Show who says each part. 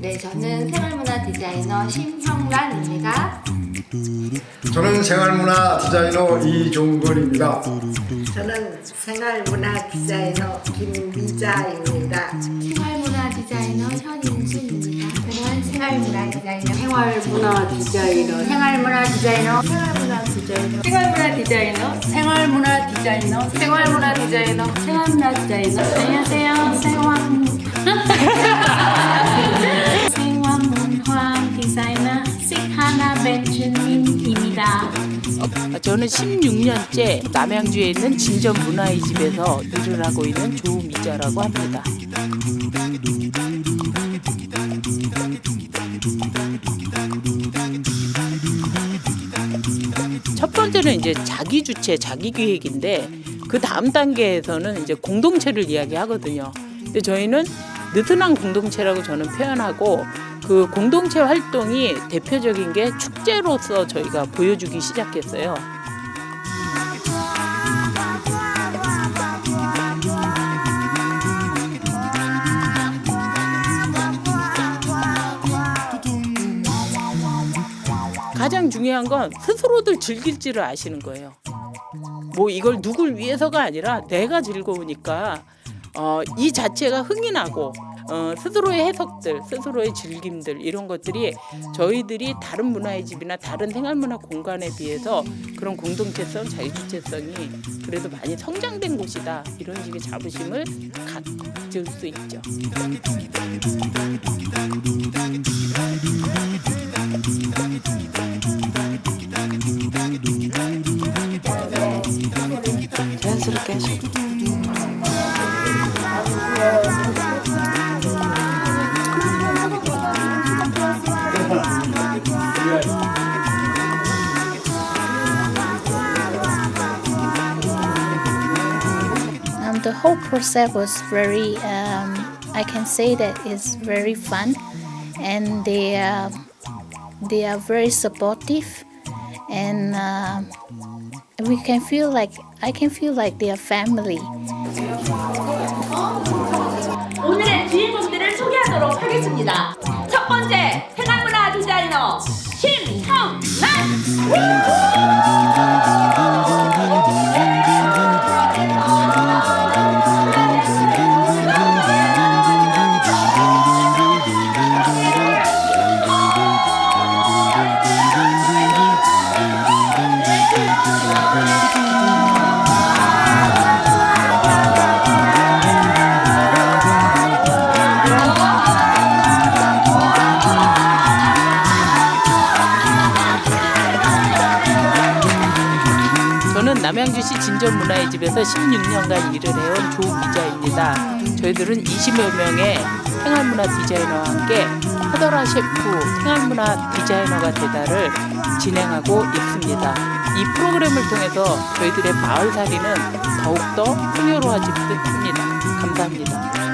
Speaker 1: 네, 저는 생활문화 디자이너 심형란입니다.
Speaker 2: 저는 생활문화 디자이너 이종근입니다.
Speaker 3: 저는 생활문화 디자이너 김미자입니다.
Speaker 1: 생활문화 디자이너 현인순입니다. 저는 생활문화 디자이너
Speaker 3: 생활문화 디자이너
Speaker 1: 생활문화 디자이너 생활문화 디자이너
Speaker 4: 생활문화 디자이너, 생활문화 디자이너,
Speaker 1: 생활문화 디자이너
Speaker 4: 생활문화 디자이너. 안녕하세요.
Speaker 5: 저는 16년째 남양주에 있는 진전 문화의 집에서 일을 하고 있는 조미자라고 합니다. 첫 번째는 이제 자기 주체, 자기 기획인데 그 다음 단계에서는 이제 공동체를 이야기하거든요. 근데 저희는 느슨한 공동체라고 저는 표현하고 그 공동체 활동이 대표적인 게 축제로서 저희가 보여주기 시작했어요. 가장 중요한 건 스스로들 즐길지를 아시는 거예요. 뭐 이걸 누굴 위해서가 아니라 내가 즐거우니까 어, 이 자체가 흥이 나고 어, 스스로의 해석들, 스스로의 즐김들 이런 것들이 저희들이 다른 문화의 집이나 다른 생활문화 공간에 비해서 그런 공동체성, 자유주체성이 그래도 많이 성장된 곳이다 이런 식의 자부심을 가질 수 있죠.
Speaker 6: the whole process was very, um, I can say that it's very fun, and they are they are very supportive, and uh, we can feel like I can feel like they are family.
Speaker 7: 오늘의 주인공들을 소개하도록 하겠습니다. 첫 번째 생활문화 디자이너 심형란.
Speaker 5: 남양주시 진전문화의 집에서 16년간 일을 해온 조 기자입니다. 저희들은 20여 명의 생활문화 디자이너와 함께 허더라 셰프 생활문화 디자이너가 되다를 진행하고 있습니다. 이 프로그램을 통해서 저희들의 마을살이는 더욱더 풍요로워질 듯 합니다. 감사합니다.